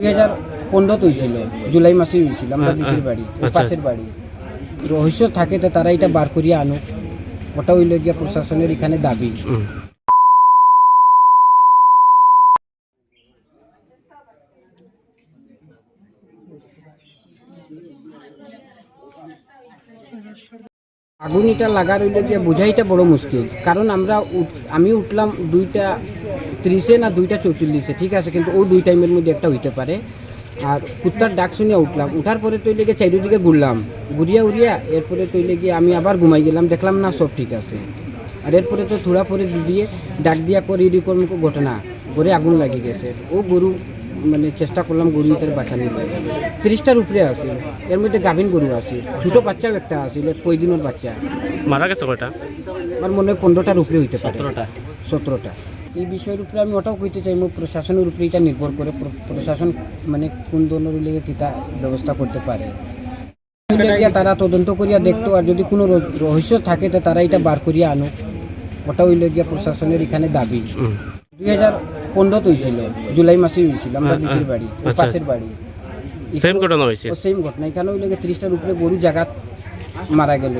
দুই হাজার পনেরোতে হয়েছিল জুলাই মাসে হয়েছিল আমরা দিদির বাড়ি আচ্ছা। পাশের বাড়ি। রহস্য থাকে তো তারা এটা বার করিয়া আনুক। ওটা হইল গিয়া প্রশাসনের এখানে দাবি। আগুন এটা লাগার হইলে গিয়ে বোঝাইটা বড় মুশকিল। কারণ আমরা আমি উঠলাম দুইটা ত্রিশে না দুইটা চৌচল্লিশে ঠিক আছে? কিন্তু ও দুই টাইমের মধ্যে একটা হইতে পারে। আর কুত্তার ডাক শুনিয়া উঠলাম। উঠার পরে তৈলে গিয়ে চারিদিকে ঘুরলাম। ঘুরিয়া উড়িয়া এরপরে তৈলে গিয়ে আমি আবার ঘুমাই গেলাম। দেখলাম না সব ঠিক আছে। আর এরপরে তো থোড়া পরে দিয়ে ডাক দিয়া করে এরকম ঘটনা। গড়ে আগুন লাগি গেছে। ও গরু মানে চেষ্টা করলাম গরু ইতার বাঁচানো তিরিশটার উপরে আছে। এর মধ্যে গাভিন গরু আছে। ছোট বাচ্চাও একটা আছিল কই দিনের বাচ্চা। মারা গেছে কয়টা? আমার মনে হয় পনেরোটার উপরে হইতে পারে। সতেরোটা। সতেরোটা। এই বিষয়ের উপরে আমি ওটাও কইতে চাই প্রশাসনের উপরে এটা নির্ভর করে প্রশাসন মানে কোন ধরনের লেগে কিতা ব্যবস্থা করতে পারে। তারা তদন্ত করিয়া দেখতো আর যদি কোনো রহস্য থাকে তো তারা এটা বার করিয়া আনুক। ওটা হইল গিয়া প্রশাসনের এখানে দাবি। দুই হাজার পনেরোতে হয়েছিল জুলাই মাসে হয়েছিল আমরা দিদির বাড়ি ওই আচ্ছা। পাশের বাড়ি। সেম ঘটনা হয়েছে সেম ঘটনা এখানে হইলে ত্রিশটার উপরে গরু জায়গা মারা গেল।